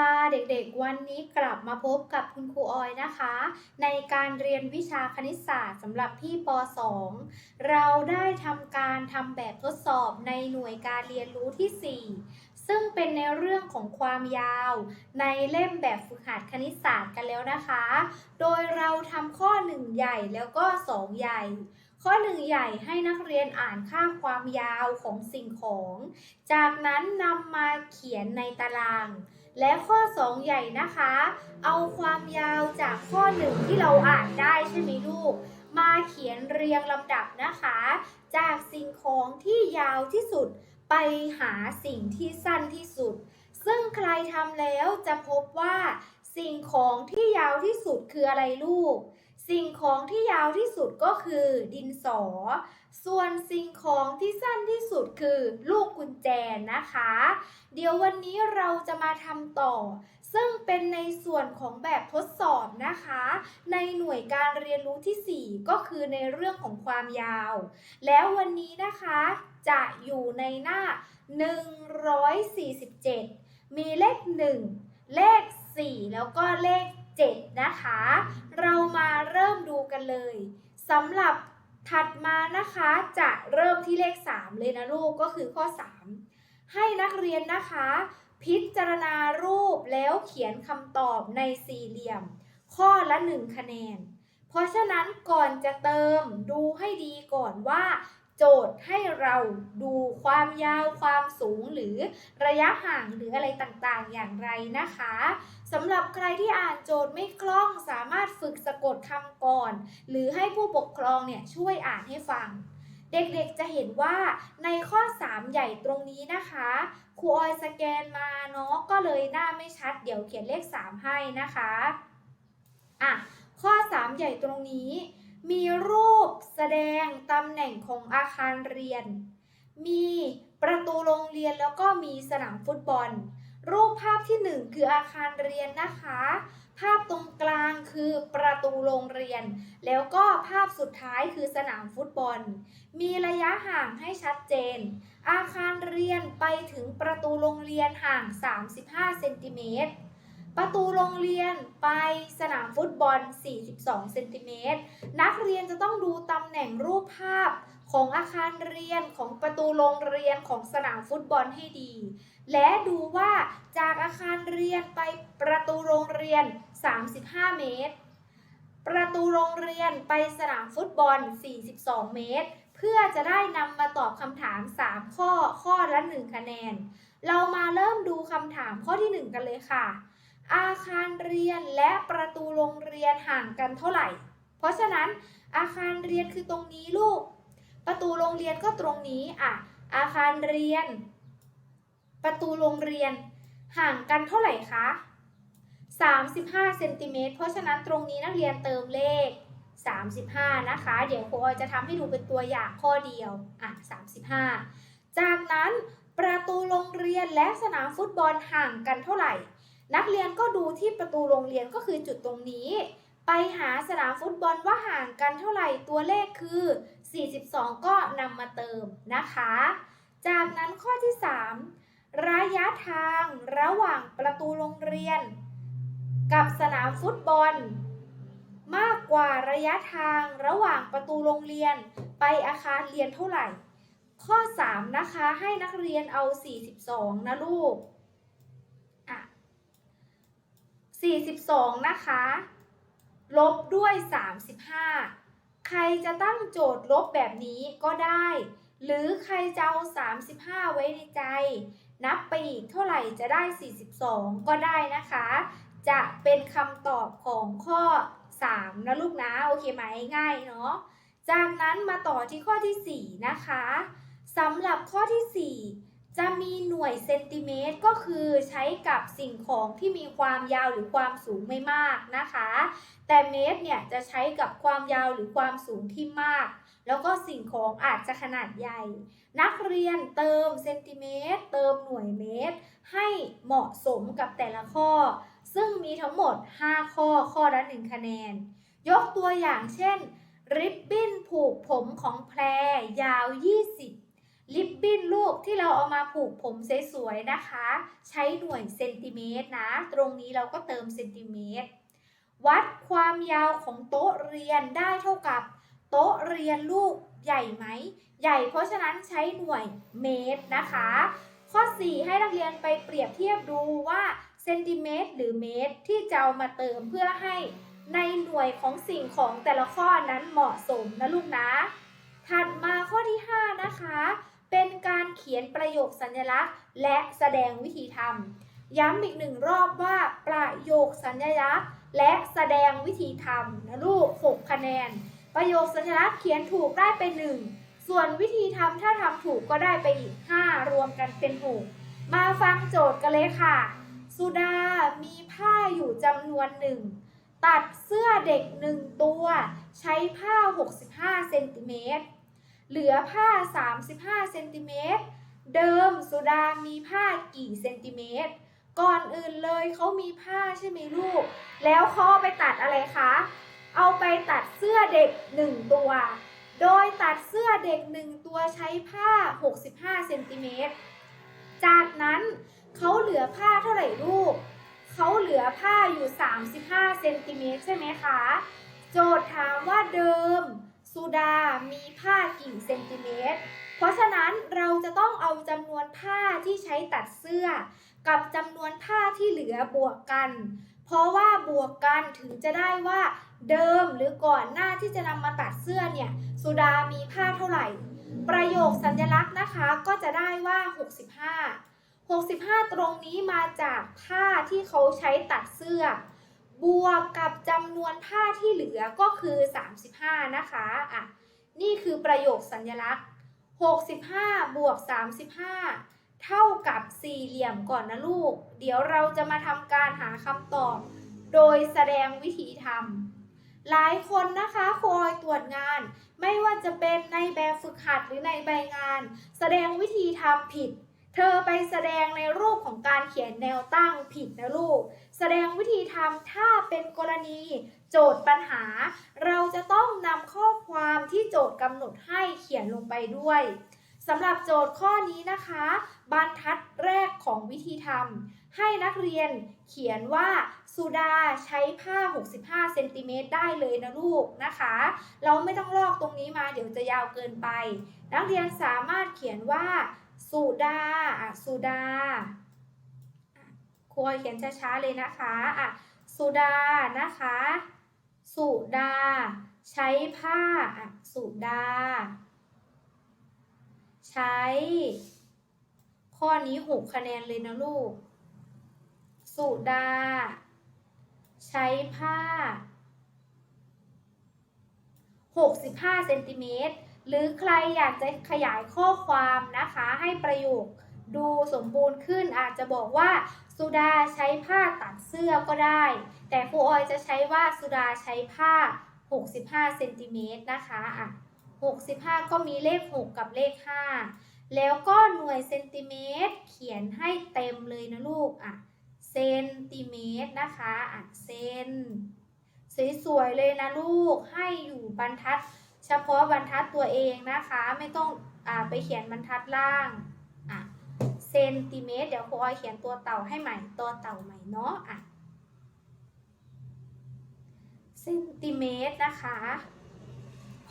ค่ะเด็กๆ วันนี้กลับมาพบกับคุณครูออยนะคะ ในการเรียนวิชาคณิตศาสตร์สำหรับพี่ป .2 เราได้ทำการทำแบบทดสอบในหน่วยการเรียนรู้ที่ 4 ซึ่งเป็นในเรื่องของความยาว ในเล่มแบบฝึกหัดคณิตศาสตร์กันแล้วนะคะ โดยเราทำข้อ 1 ใหญ่แล้วก็ 2 ใหญ่ข้อ1ใหญ่ให้นักเรียนอ่านค่าความยาวของสิ่งของ จากนั้นนำมาเขียนในตาราง และข้อ 2 ใหญ่นะคะ เอาความยาวจากข้อ 1 ที่เราอ่านได้ใช่ไหมลูก มาเขียนเรียงลำดับนะคะ จากสิ่งของที่ยาวที่สุดไปหาสิ่งที่สั้นที่สุด ซึ่งใครทำแล้วจะพบว่า สิ่งของที่ยาวที่สุดคืออะไรลูก สิ่งของที่ยาวที่สุดก็คือดินสอ ส่วนสิ่งของที่สั้นที่สุดคือลูกกุญแจนะคะ เดี๋ยววันนี้เราจะมาทำต่อ ซึ่งเป็นในส่วนของแบบทดสอบนะคะ ในหน่วยการเรียนรู้ที่ 4 ก็คือในเรื่องของความยาว แล้ววันนี้นะคะจะอยู่ในหน้า 147 มีเลข 1 เลข 4 แล้วก็เลข 7 นะคะ เรามาเริ่มดูกันเลยสำหรับ ถัดมานะคะจะเริ่มที่เลข 3 เลยนะลูกก็คือข้อ 3 ให้นักเรียนนะคะ พิจารณารูปแล้วเขียนคำตอบในสี่เหลี่ยม ข้อละ 1 คะแนน เพราะฉะนั้นก่อนจะเติมดูให้ดีก่อนว่า โจทย์ให้เราดูความยาวความสูงหรือระยะห่างหรืออะไรต่างๆ อย่างไรนะคะ สำหรับใครที่อ่านโจทย์ไม่คล่องสามารถฝึกสะกดคำก่อน หรือให้ผู้ปกครองเนี่ยช่วยอ่านให้ฟัง เด็กๆจะเห็นว่าในข้อ 3 ใหญ่ตรงนี้นะคะครูออยสแกนมาเนาะก็เลยหน้าไม่ชัด เดี๋ยวเขียนเลข 3 ให้นะคะอะข้อ 3 ใหญ่ตรงนี้ มีรูปแสดงตำแหน่งของอาคารเรียน มีประตูโรงเรียนแล้วก็มีสนามฟุตบอล รูปภาพที่ 1 คืออาคารเรียนนะคะ ภาพตรงกลางคือประตูโรงเรียน แล้วก็ภาพสุดท้ายคือสนามฟุตบอล มีระยะห่างให้ชัดเจน อาคารเรียนไปถึงประตูโรงเรียนห่าง 35 เซนติเมตรประตูโรงเรียนไปสนามฟุตบอล 42 เซนติเมตร นักเรียนจะต้องดูตำแหน่งรูปภาพของอาคารเรียนของประตูโรงเรียนของสนามฟุตบอลให้ดี และดูว่าจากอาคารเรียนไปประตูโรงเรียน 35 เมตร ประตูโรงเรียนไปสนามฟุตบอล 42 เมตร เพื่อจะได้นำมาตอบคำถาม 3 ข้อข้อละ 1 คะแนน เรามาเริ่มดูคำถามข้อที่ 1 กันเลยค่ะ อาคารเรียนและประตูโรงเรียนห่างกันเท่าไหร่ เพราะฉะนั้นอาคารเรียนคือตรงนี้ลูก ประตูโรงเรียนก็ตรงนี้อะอาคารเรียน ประตูโรงเรียน ห่างกันเท่าไหร่คะ 35เซนติเมตรเพราะฉะนั้นตรงนี้นักเรียนเติมเลข 35 นะคะ เดี๋ยวครูออยจะทำให้ดูเป็นตัวอย่างข้อเดียว อะ 35 จากนั้นประตูโรงเรียนและสนามฟุตบอลห่างกันเท่าไหร่ นักเรียนก็ดูที่ประตูโรงเรียนก็คือจุดตรงนี้ ไปหาสนามฟุตบอลว่าห่างกันเท่าไหร่ตัวเลขคือ 42 ก็นำมาเติมนะคะ จากนั้นข้อที่ 3 ระยะทางระหว่างประตูโรงเรียน กับสนามฟุตบอล มากกว่าระยะทางระหว่างประตูโรงเรียน ไปอาคารเรียนเท่าไหร่ ข้อ 3 นะคะให้นักเรียนเอา 42 นะลูกอะ42 นะคะ ลบด้วย 35 ใครจะตั้งโจทย์ลบแบบนี้ก็ได้ หรือใครจะเอา 35 ไว้ในใจ นับไปอีกเท่าไหร่จะได้ 42 ก็ได้นะคะ จะเป็นคำตอบของข้อ 3 นะลูกนะ โอเคไหมง่ายเนาะ จากนั้นมาต่อที่ข้อที่ 4 นะคะสำหรับข้อที่ 4 จะมีหน่วยเซนติเมตรก็คือใช้กับสิ่งของที่มีความยาวหรือความสูงไม่มากนะคะ แต่เมตรเนี่ยจะใช้กับความยาวหรือความสูงที่มาก แล้วก็สิ่งของอาจจะขนาดใหญ่ นักเรียนเติมเซนติเมตร เติมหน่วยเมตร ให้เหมาะสมกับแต่ละข้อ ซึ่งมีทั้งหมด 5 ข้อข้อละ1คะแนน ยกตัวอย่างเช่น ริบบิ้นผูกผมของแพรยาว 20ลิปบิ้นลูกที่เราเอามาผูกผมสวยๆนะคะ ใช้หน่วยเซนติเมตรนะ ตรงนี้เราก็เติมเซนติเมตร วัดความยาวของโต๊ะเรียนได้เท่ากับ โต๊ะเรียนลูกใหญ่ไหม ใหญ่เพราะฉะนั้นใช้หน่วยเมตรนะคะ ข้อ 4 ให้นักเรียนไปเปรียบเทียบดูว่าเซนติเมตรหรือเมตรที่จะเอามาเติมเพื่อให้ในหน่วยของสิ่งของแต่ละข้อนั้นเหมาะสมนะลูกนะ ถัดมาข้อที่ 5 นะคะ เป็นการเขียนประโยคสัญลักษณ์ และแสดงวิธีทำย้ำอีกหนึ่งรอบว่าประโยคสัญลักษณ์ และแสดงวิธีทำนะลูก 6 คะแนน ประโยคสัญลักษณ์เขียนถูกได้ไป1ส่วนวิธีทำถ้าทำถูกก็ได้ไปอีก 5 รวมกันเป็น6มาฟังโจทย์กันเลยค่ะ สุดามีผ้าอยู่จำนวนหนึ่ง ตัดเสื้อเด็กหนึ่งตัว ใช้ผ้า 65เซนติเมตร เหลือผ้า 35เซนติเมตร เดิมสุดามีผ้ากี่เซนติเมตร ก่อนอื่นเลยเขามีผ้าใช่ไหมลูก แล้วเขาเอาไปตัดอะไรคะ เอาไปตัดเสื้อเด็กหนึ่งตัว โดยตัดเสื้อเด็กหนึ่งตัวใช้ผ้า 65เซนติเมตร จากนั้นเขาเหลือผ้าเท่าไหร่ลูก เขาเหลือผ้าอยู่ 35เซนติเมตรใช่ไหมคะ โจทย์ถามว่าเดิมสุดามีผ้ากี่เซนติเมตร เพราะฉะนั้นเราจะต้องเอาจำนวนผ้าที่ใช้ตัดเสื้อ กับจำนวนผ้าที่เหลือบวกกัน เพราะว่าบวกกันถึงจะได้ว่าเดิมหรือก่อนหน้าที่จะนำมาตัดเสื้อเนี่ยสุดามีผ้าเท่าไหร่ ประโยคสัญลักษณ์นะคะก็จะได้ว่า 65 65 ตรงนี้มาจากผ้าที่เขาใช้ตัดเสื้อ บวกกับจำนวนผ้าที่เหลือก็คือ 35 นะคะอะนี่คือประโยคสัญลักษณ์ 65 บวก 35 เท่ากับสี่เหลี่ยมก่อนนะลูก เดี๋ยวเราจะมาทำการหาคำตอบ โดยแสดงวิธีทำหลายคนนะคะคอยตรวจงาน ไม่ว่าจะเป็นในแบบฝึกหัดหรือในใบงาน แสดงวิธีทำผิด เธอไปแสดงในรูปของการเขียนแนวตั้งผิดนะลูก แสดงวิธีทำถ้าเป็นกรณี โจทย์ปัญหา เราจะต้องนำข้อความที่โจทย์กำหนดให้เขียนลงไปด้วยสำหรับโจทย์ข้อนี้นะคะ บรรทัดแรกของวิธีทำให้นักเรียนเขียนว่าสุดาใช้ผ้า 65 เซนติเมตรได้เลยนะลูกนะคะ เราไม่ต้องลอกตรงนี้มาเดี๋ยวจะยาวเกินไป นักเรียนสามารถเขียนว่าสุดาอะสุดาอะครูเขียนช้าๆเลยนะคะอะสุดานะคะ สุดา ใช้ผ้าอะสุดา ใช้ ข้อนี้6คะแนนเลยนะลูก สุดา ใช้ผ้า65เซนติเมตรหรือใครอยากจะขยายข้อความนะคะ ให้ประโยคดูสมบูรณ์ขึ้นอาจจะบอกว่า สุดาใช้ผ้าตัดเสื้อก็ได้ แต่ครูออยจะใช้ว่าสุดาใช้ผ้า 65เซนติเมตรนะคะอะ65 ก็มีเลข 6 กับเลข 5 แล้วก็หน่วยเซนติเมตร เขียนให้เต็มเลยนะลูกอะเซนติเมตรนะคะอะเซนสวยๆเลยนะลูกให้อยู่บรรทัด เฉพาะบรรทัดตัวเองนะคะ ไม่ต้องอ่าไปเขียนบรรทัดล่างอะเซนติเมตร เดี๋ยวครูออยเขียนตัวเต่าให้ใหม่ตัวเต่าใหม่เนาะอะเซนติเมตรนะคะ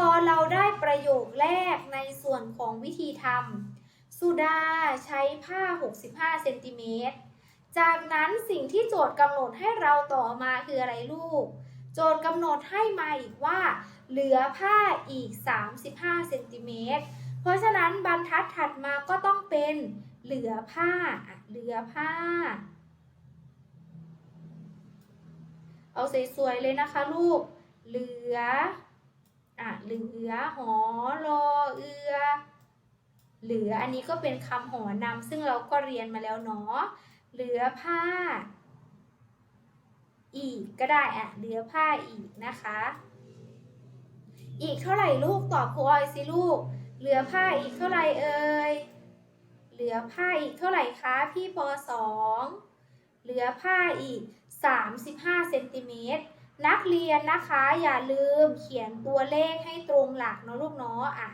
พอเราได้ประโยคแรกในส่วนของวิธีทำสุดาใช้ผ้า 65เซนติเมตรจากนั้นสิ่งที่โจทย์กำหนดให้เราต่อมาคืออะไรลูก โจทย์กำหนดให้มาอีกว่า เหลือผ้าอีก 35เซนติเมตรเพราะฉะนั้นบรรทัดถัดมาก็ต้องเป็นเหลือผ้าเหลือผ้า เอาสวยๆเลยนะคะลูก เหลือ อะเหลือหอรอเอือเหลืออันนี้ก็เป็นคำหอนำซึ่งเราก็เรียนมาแล้วเนาะเหลือผ้า อีกก็ได้อะเหลือผ้าอีกนะคะ อีกเท่าไหร่ลูกตอบครูออยสิลูก เหลือผ้าอีกเท่าไหร่เอ่ยเหลือผ้าอีกเท่าไหร่คะพี่ปสองเหลือผ้าอีก 35เซนติเมตร นักเรียนนะคะอย่าลืมเขียนตัวเลขให้ตรงหลักเนาะลูกเนาะอะ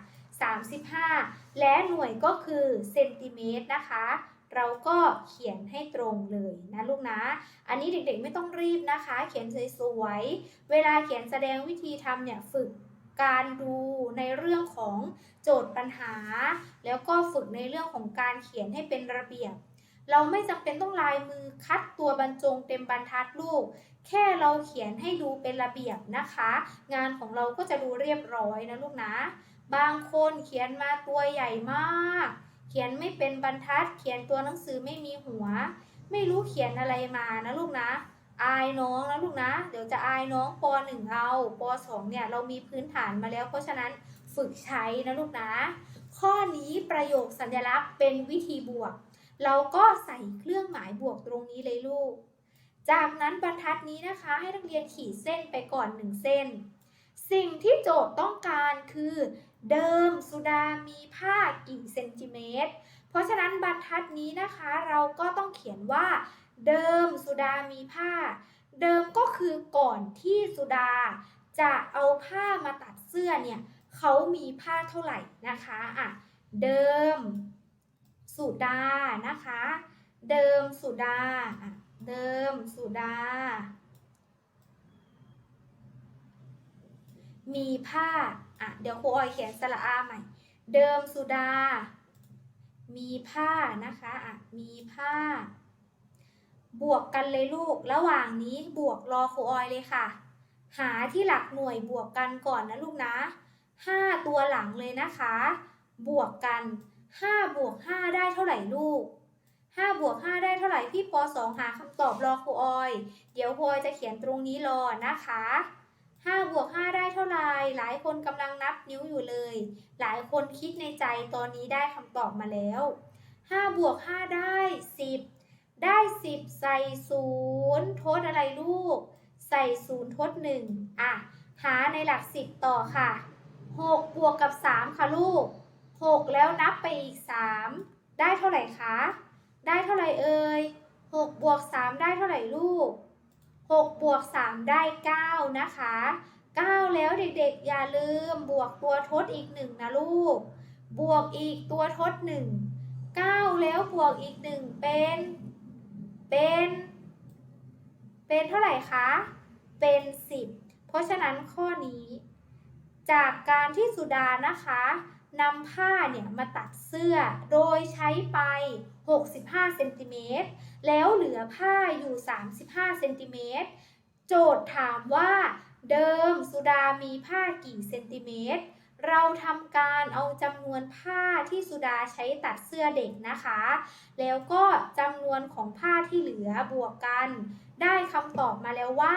35 และหน่วยก็คือเซนติเมตรนะคะ เราก็เขียนให้ตรงเลยนะลูกนะ อันนี้เด็กๆไม่ต้องรีบนะคะ เขียนสวยๆ เวลาเขียนแสดงวิธีทำเนี่ยฝึกการดูในเรื่องของโจทย์ปัญหา แล้วก็ฝึกในเรื่องของการเขียนให้เป็นระเบียบ เราไม่จำเป็นต้องลายมือคัดตัวบรรจงเต็มบรรทัดลูก แค่เราเขียนให้ดูเป็นระเบียบนะคะ งานของเราก็จะดูเรียบร้อยนะลูกนะ บางคนเขียนมาตัวใหญ่มาก เขียนไม่เป็นบรรทัด เขียนตัวหนังสือไม่มีหัว ไม่รู้เขียนอะไรมานะลูกนะ อายน้องนะลูกนะ เดี๋ยวจะอายน้องป .1 เอาป .2 เนี่ยเรามีพื้นฐานมาแล้ว เพราะฉะนั้นฝึกใช้นะลูกนะ ข้อนี้ประโยคสัญลักษณ์เป็นวิธีบวก เราก็ใส่เครื่องหมายบวกตรงนี้เลยลูก จากนั้นบรรทัดนี้นะคะให้นักเรียนขีดเส้นไปก่อนหนึ่งเส้น สิ่งที่โจทย์ต้องการคือ เดิมสุดามีผ้ากี่เซนติเมตร เพราะฉะนั้นบรรทัดนี้นะคะเราก็ต้องเขียนว่า เดิมสุดามีผ้า เดิมก็คือก่อนที่สุดา จะเอาผ้ามาตัดเสื้อเนี่ยเขามีผ้าเท่าไหร่นะคะอะเดิม สุดานะคะ เดิมสุดา เดิมสุดา มีผ้าอะเดี๋ยวครูออยเขียนสระอาใหม่ เดิมสุดา มีผ้านะคะอะมีผ้า บวกกันเลยลูก ระหว่างนี้บวกรอครูออยเลยค่ะ หาที่หลักหน่วยบวกกันก่อนนะลูกนะ5ตัวหลังเลยนะคะ บวกกัน 5บวก5ได้เท่าไหร่ลูก5บวก5ได้เท่าไหร่พี่ป .2 หาคำตอบรอครูออย เดี๋ยวครูออยจะเขียนตรงนี้รอนะคะ5บวก5ได้เท่าไหร่หลายคนกำลังนับนิ้วอยู่เลย หลายคนคิดในใจตอนนี้ได้คำตอบมาแล้ว5บวก5ได้ 10 ได้ 10 ใส่ศูนย์ทดอะไรลูก ใส่ศูนย์ทด1อะหาในหลัก 10 ต่อค่ะ 6 บวกกับ 3 ค่ะลูก 6 แล้วนับไปอีก 3 ได้เท่าไหร่คะ ได้เท่าไหร่เอ่ย6บวก3ได้เท่าไหร่ลูก6บวก3ได้ 9 นะคะ 9 แล้วเด็กๆ อย่าลืมบวกตัวทดอีก 1 นะลูก บวกอีกตัวทด 1 9 แล้วบวกอีก 1 เป็น เป็น เป็นเท่าไหร่คะ เป็น 10 เพราะฉะนั้นข้อนี้ จากการที่สุดานะคะ นำผ้าเนี่ยมาตัดเสื้อโดยใช้ไป 65 เซนติเมตร แล้วเหลือผ้าอยู่ 35 เซนติเมตร โจทย์ถามว่าเดิมสุดามีผ้ากี่เซนติเมตร เราทำการเอาจำนวนผ้าที่สุดาใช้ตัดเสื้อเด็กนะคะ แล้วก็จำนวนของผ้าที่เหลือบวกกัน ได้คำตอบมาแล้วว่า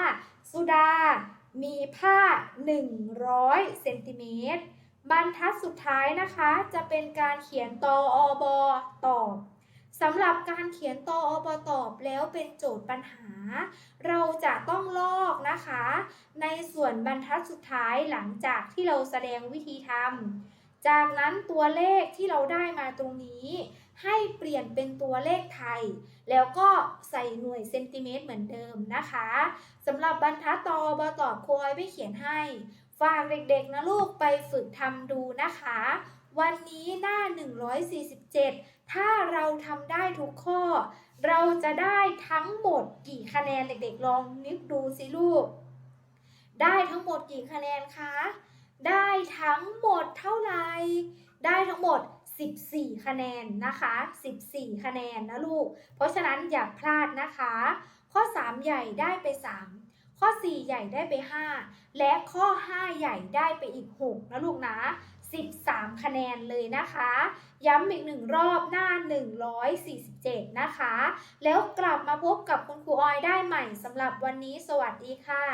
สุดามีผ้า 100 เซนติเมตร บรรทัดสุดท้ายนะคะ จะเป็นการเขียนตออบตอบสำหรับการเขียนตออบตอบแล้วเป็นโจทย์ปัญหา เราจะต้องลอกนะคะ ในส่วนบรรทัดสุดท้ายหลังจากที่เราแสดงวิธีทำจากนั้นตัวเลขที่เราได้มาตรงนี้ ให้เปลี่ยนเป็นตัวเลขไทย แล้วก็ใส่หน่วยเซนติเมตรเหมือนเดิมนะคะสำหรับบรรทัดตออบตอบโคอยไม่เขียนให้ ฝากเด็กๆนะลูกไปฝึกทำดูนะคะ วันนี้หน้า 147 ถ้าเราทำได้ทุกข้อ เราจะได้ทั้งหมดกี่คะแนนเด็กๆ ลองนึกดูสิลูก ได้ทั้งหมดกี่คะแนนคะ ได้ทั้งหมดเท่าไหร่ ได้ทั้งหมด 14 คะแนนนะคะ 14 คะแนนนะลูก เพราะฉะนั้นอย่าพลาดนะคะ ข้อ 3 ใหญ่ได้ไป 3 ข้อ 4 ใหญ่ได้ไป 5 และข้อ 5 ใหญ่ได้ไปอีก 6 นะลูกนะ 13 คะแนนเลยนะคะ ย้ำอีกหนึ่งรอบหน้า 147 นะคะ แล้วกลับมาพบกับคุณครูออยได้ใหม่สำหรับวันนี้ สวัสดีค่ะ